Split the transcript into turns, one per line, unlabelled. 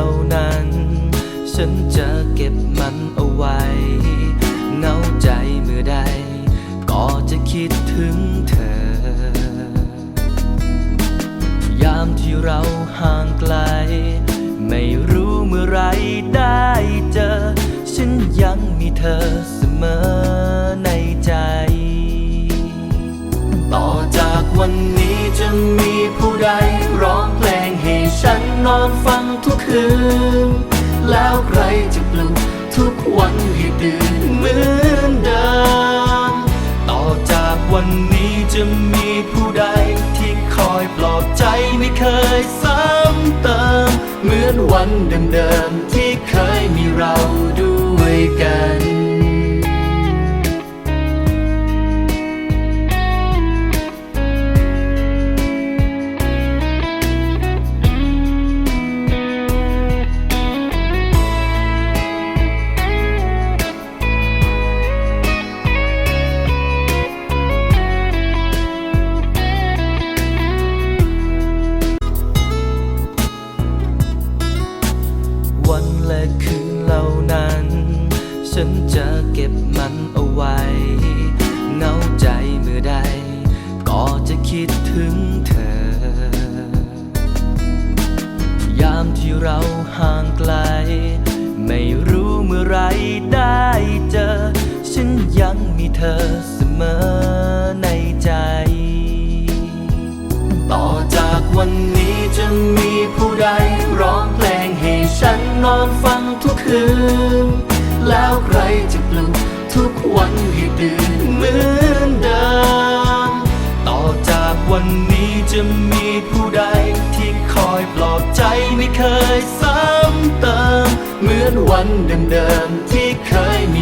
านั้น ฉันจะเก็บมันเอาไว้เงาใจเมื่อใด ก็จะคิดถึงเธอ ยามที่เราห่างไกล ไม่รู้เมื่อไรได้เจอ ฉันยังมีเธอเสมอในใจ ต่อจากวันนี้จะมีผู้ใดร้องเพลงให้ฉันนอนฟัง ทุกคืน แล้วใครจะปลุกทุกวันให้ตื่นเหมือนเดิม ต่อจากวันนี้จะมีผู้ใดที่คอยปลอบใจไม่เคยซ้ำเติม เหมือนวันเดิมๆที่เคยมีเรา เหล่านั้น ฉันจะเก็บมันเอาไว้เหงาใจเมื่อใด ก็จะคิดถึงเธอ ยามที่เราห่างไกล ไม่รู้เมื่อไรได้เจอ ฉันยังมีเธอเสมอในใจ ต่อจากวันนี้จะมีผู้ใด งทุกคืนแล้วใครจะปลุกทุกวันให้ตื่นเหมือนเดิม ต่อจากวันนี้จะมีผู้ใดที่คอยปลอบใจไม่เคยซ้ำเติม เหมือนวันเดิมๆที่เคยมี